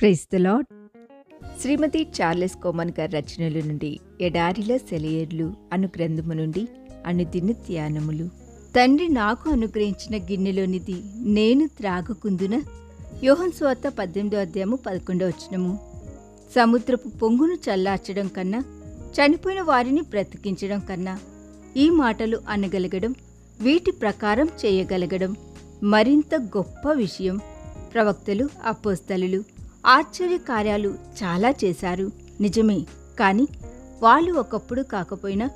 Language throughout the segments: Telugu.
Praise the Lord Shrimati Charles Cowman గారి రచనల నుండి ఎడారిలో సెలయర్లు అను గ్రంథము నుండి అనుదిన ధ్యానములు తండ్రి నాకు అనుగ్రహించిన గిన్నెలోనిది నేను త్రాగకుందున? యోహన్ స్వాత పద్దెనిమిదో అధ్యాయము పదకొండో వచనము. సముద్రపు పొంగును చల్లార్చడం కన్నా చనిపోయిన వారిని బ్రతికించడం కన్నా ఈ మాటలు అనగలగడం వీటి ప్రకారం చేయగలగడం మరింత గొప్ప విషయం. ప్రవక్తలు అపోస్తలు ఆశ్చర్య కార్యాలు చాలా చేశారు. నిజమే కానీ వాళ్ళు ఒకప్పుడు కాకపోయినా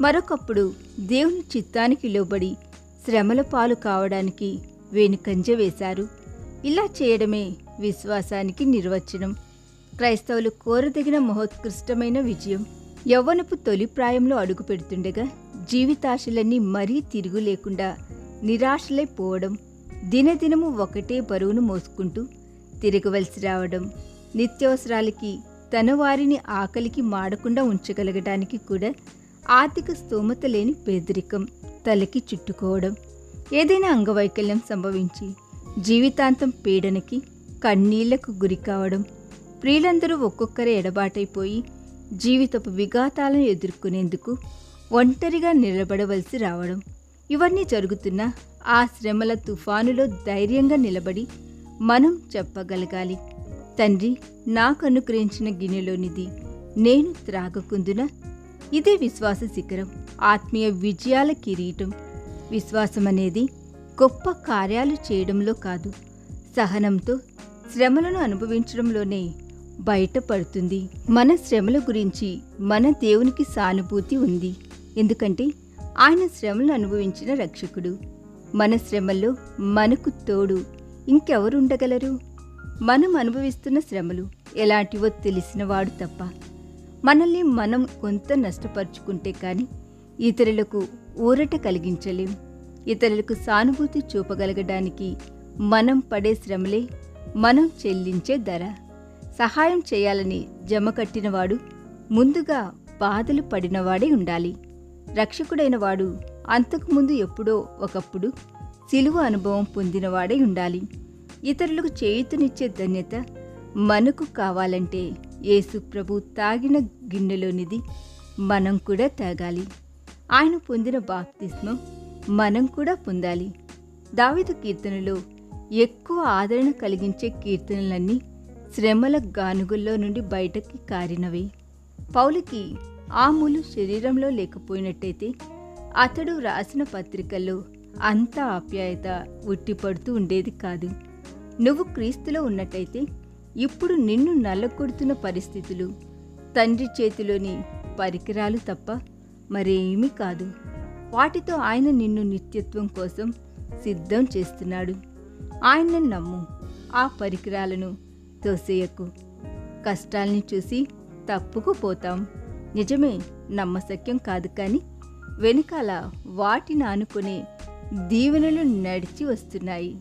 మరొకప్పుడు దేవుని చిత్తానికి లోబడి శ్రమల పాలు కావడానికి వెనుకంజ వేశారు. ఇలా చేయడమే విశ్వాసానికి నిర్వచనం. క్రైస్తవులు కోరదగిన మహోత్కృష్టమైన విజయం. యవ్వనపు తొలి ప్రాయంలో అడుగు పెడుతుండగా జీవితాశలన్నీ మరీ తిరుగు లేకుండా నిరాశలైపోవడం దినదినము ఒకటే బరువును మోసుకుంటూ తిరగవలసి రావడం నిత్యావసరాలకి తన వారిని ఆకలికి మాడకుండా ఉంచగలగడానికి కూడా ఆర్థిక స్తోమత లేని పేదరికం తలకి చుట్టుకోవడం ఏదైనా అంగవైకల్యం సంభవించి జీవితాంతం పీడనకి కన్నీళ్ళకు గురి కావడం ప్రియులందరూ ఒక్కొక్కరే ఎడబాటైపోయి జీవితపు విఘాతాలను ఎదుర్కొనేందుకు ఒంటరిగా నిలబడవలసి రావడం ఇవన్నీ జరుగుతున్న ఆ శ్రమల తుఫానులో ధైర్యంగా నిలబడి మనం చెప్పగలగాలి. తండ్రి నాకు అనుగ్రహించిన గిన్నెలోనిది నేను త్రాగకుందున? ఇదే విశ్వాస శిఖరం ఆత్మీయ విజయాల కిరీటం. విశ్వాసం అనేది గొప్ప కార్యాలు చేయడంలో కాదు సహనంతో శ్రమలను అనుభవించడంలోనే బయటపడుతుంది. మన శ్రమల గురించి మన దేవునికి సానుభూతి ఉంది. ఎందుకంటే ఆయన శ్రమలను అనుభవించిన రక్షకుడు. మన శ్రమల్లో మనకు తోడు ఇంకెవరుండగలరు మనం అనుభవిస్తున్న శ్రమలు ఎలాంటివో తెలిసినవాడు తప్ప. మనల్ని మనం కొంత నష్టపరుచుకుంటే కానీ ఇతరులకు ఊరట కలిగించలేం. ఇతరులకు సానుభూతి చూపగలగడానికి మనం పడే శ్రమలే మనం చెల్లించే ధర. సహాయం చేయాలని జమ కట్టినవాడు ముందుగా బాధలు పడినవాడే ఉండాలి. రక్షకుడైన వాడు అంతకుముందు ఎప్పుడో ఒకప్పుడు సిలువ అనుభవం పొందినవాడే ఉండాలి. ఇతరులకు చేయుతనిచ్చే ధన్యత మనకు కావాలంటే యేసు ప్రభు తాగిన గిన్నెలోనిది మనం కూడా తాగాలి. ఆయన పొందిన బాప్తిస్మం మనం కూడా పొందాలి. దావిత కీర్తనలో ఎక్కువ ఆదరణ కలిగించే కీర్తనలన్నీ శ్రమల గానుగుల్లో నుండి బయటకి కారినవి. పౌలకి ఆములు శరీరంలో లేకపోయినట్టయితే అతడు రాసిన పత్రికల్లో అంత ఆప్యాయత ఉట్టిపడుతూ ఉండేది కాదు. నువ్వు క్రీస్తులో ఉన్నట్టయితే ఇప్పుడు నిన్ను నల్లకొడుతున్న పరిస్థితులు తండ్రి చేతిలోని పరికరాలు తప్ప మరేమీ కాదు. వాటితో ఆయన నిన్ను నిత్యత్వం కోసం సిద్ధం చేస్తున్నాడు. ఆయన నమ్ము ఆ పరికరాలను తోసేయకు. కష్టాల్ని చూసి తప్పుకుపోతాం. నిజమే నమ్మశక్యం కాదు కానీ వెనకాల వాటిని ఆనుకునే దీవెనలు నడిచి వస్తున్నాయి.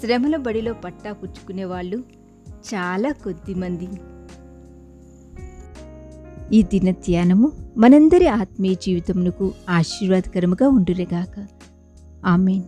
శ్రమల బడిలో పట్టా పుచ్చుకునే వాళ్ళు చాలా కొద్దిమంది ఈ దిన ధ్యానము మనందరి ఆత్మీయ జీవితమునకు ఆశీర్వాదకరముగా ఉండురేగాక ఆమెన్.